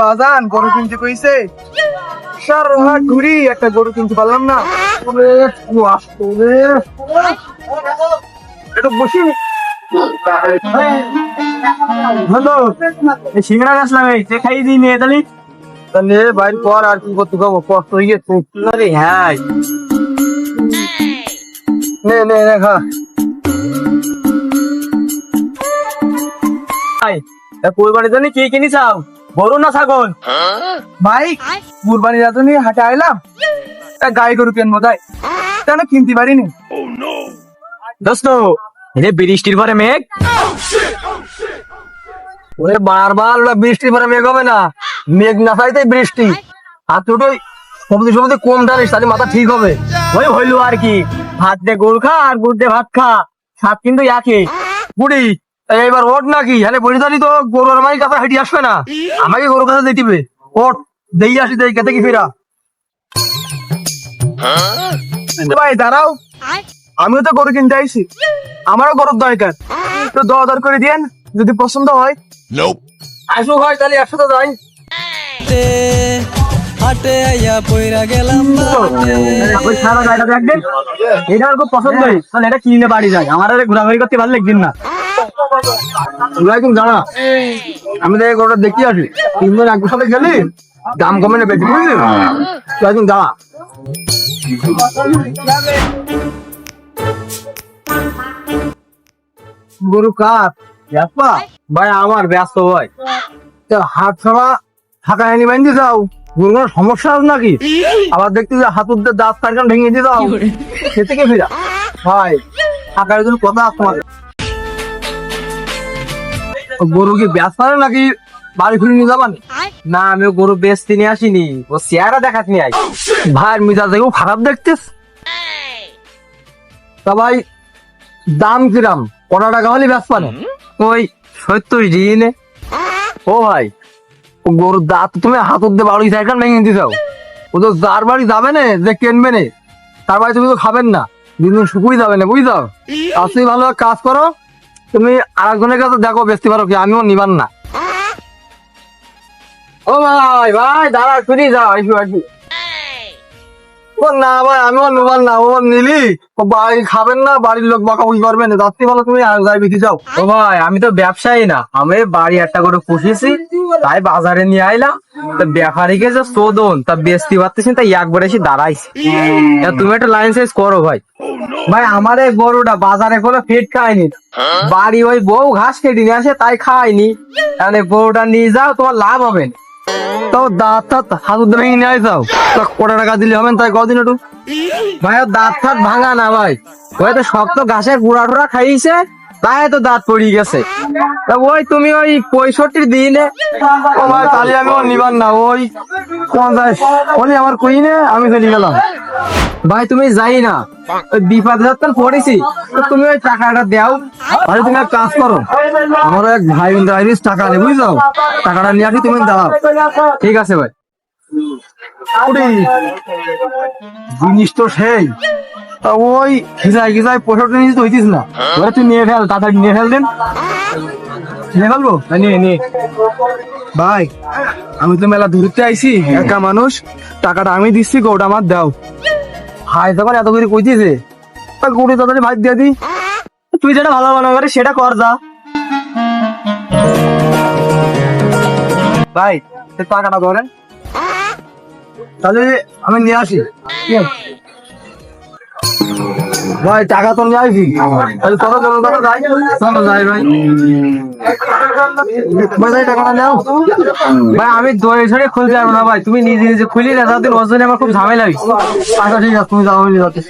বাজান গরু কিনতে কইছে? সার হাট ঘুরি একটা গরু কিনতে পারলাম না। ওরে, কুয়াশ তো রে। একটু বসি। হ্যালো সিঙ্গড়া আসলাম এই যে খাই দিই নিয়ে তাহলে তাহলে বাইর কর আর কি করতে কষ্ট হয়ে গেছে। হ্যাঁ। নে নে নে, খা। কুরবানির জন্য কি কিনি চাও গরু না ছাগল? ভাই, কুরবানির জন্য হাটে আইলাম। গাই গরু কিনবো তাই কেন কিনতে পারিনি? দোস্ত, এই বৃষ্টির পরে মেঘ। ওরে বারবার ওরা বৃষ্টির পরে মেঘ হবে না। মেঘ না চাইতে বৃষ্টি। আর দুটোই সবজি সবজি কম টানিস, তাহলে মাথা ঠিক হবে। ওই হইল আর কি। ভাত দিয়ে গুড় খা আর গুড় দিয়ে ভাত খা। স্বাদ কিন্তু একই। বুড়ি তাই এবার ওট নাকি? হ্যাঁ বলি জানি তো গরু আর মাই কাছে হাঁটি আসবে না। আমাকে গরুর কাছে দিটিবে ওট দেই আসি দেই কেতে কি ফিরা। ভাই দাঁড়াও। আমিও তো গরু কিনতে আইছি। আমারও গরুর দরকার। তো দর দর করে দিয়েন যদি পছন্দ হয়. আসব হয় তাহলে একসাথে যাই। হাটে আইয়া পইরা গেলাম এটা আমার খুব পছন্দ হয় তাহলে এটা কিনে বাড়ি যায়। আমার আর ঘোরাঘুরি করতে ভালো না। ওয়ালাইকুম জানা। আমি তো দেখি আসি। সাথে গেলি, দাম কমে বুঝলি? গরু কার? ব্যাপা ভাই, আমার ব্যস্ত ভাই হাত ছাড়া ফাঁকা এনে বাইন্ধে যাও। গরুর কোনো সমস্যা আছে নাকি? আবার দেখতে যে হাত উদ্দের দাঁত কান ভেঙে দিয়ে দাও সে থেকে ফিরা। ভাই ফাঁকার জন্য কথা আছে তোমার গরু কি ব্যাস পারে নাকি বাড়ি ফিরে নিয়ে যাবানি না? আমি গরু বেচতে নিয়ে আসিনি। ও চেহারা দেখাত নিয়ে আই ভাই মিজাজ দেখো খারাপ দেখতেস? তা ভাই দাম কিরাম? কটা টাকা হলে ব্যাস পারে? ওই সত্তর দিনে ও ভাই গরুর দাঁত তুমি হাত দিয়ে বাড়ি সাইকেল ভেঙে দিতে দাও ও তো যার বাড়ি যাবে না, যে কেনবে না, তার বাড়ি তুমি তো খাবেন না। দিন শুকুই যাবে না, বুঝছ? তার থেকে ভালো কাজ করো, তুমি আরেকজনের কাছে দেখো বেচতে পারো কি, আমিও নিবার না। ও ভাই ভাই, দাঁড়া, শুনি, যাও, আইসু আসব ও না ভাই আমিও নিবান না ও নিলি? ও বাড়ি খাবেন না বাড়ির লোক বকাবকি করবে না। তুমি আর যাই বিক্রি যাও। ও ভাই আমি তো ব্যবসায়ী না। আমি বাড়ি একটা করে পুষেছি তাই বাজারে নিয়ে আইলাম। তা ব্যাপারীকে যে শোধন তা বেচতে পারতেছি তাই একবার এসে দাঁড়াইছি। তা তুমি একটা লাইন সাইজ করো ভাই। ভাই আমার এই গরুটা বাজারে কোনো ফিট খায়নি। বাড়ি ওই বউ ঘাস কেটে নিয়ে আসে তাই খায়নি। তাহলে গরুটা নিয়ে যাও তোমার লাভ হবে না। তো দাঁত হাত হাতুর নিয়ে আইসাও তা টাকা দিলে হবেন তাই কদিন একটু। ভাই দাঁত ভাঙা না ভাই। ওই তো শক্ত ঘাসের গুড়া টুড়া খাইছে, তাই তো দাঁত পড়ে গেছে। তা ওই তুমি ওই পঁয়ষট্টি দিনে ভাই তাহলে আমি নিবার না, ওই পঞ্চাশ। ওই আমার কইনে, আমি চলে গেলাম। ভাই তুমি যাই না। বিপদ যাত্রা পড়েছি। তো তুমি ওই টাকাটা দাও। আরে তুমি এক কাজ করো। আমার এক ভাই আইরিস টাকা নেই বুঝছ? টাকাটা নিয়ে আসি তুমি দাও ঠিক আছে ভাই। জিনিস তো সেই। ওই খিজাই খিজাই পয়সাটা নিয়ে তো হইতিস না। ওরা তুই নিয়ে ফেল তাড়াতাড়ি নিয়ে ফেল দেন। নিয়ে ফেলব? হ্যাঁ, নিয়ে নিয়ে। ভাই আমি তো মেলা দূরতে আইছি একা মানুষ। টাকাটা আমি দিচ্ছি গোটা আমার দাও। হাই তখন এত করে কইতেছে তা গুড়ি তাড়াতাড়ি ভাই দিয়ে দি। তুই যেটা ভালো মনে করে সেটা কর, যা। ভাই টাকাটা ধরেন। তাহলে আমি নিয়ে আসি। ঠিক আছে? ভাই, টাকা তো নিয়ে আসি তাহলে চলো চলো চলো যাই। চলো যাই ভাই। ভাই টাকাটা নাও। ভাই, আমি দই ছড়ে খুলতে পারব না ভাই। তুমি নিজে নিজে খুলি না তাদের ওজনে আমার খুব ঝামেলা হয়েছে আচ্ছা ঠিক আছে, তুমি যাও, আমি যাচ্ছি।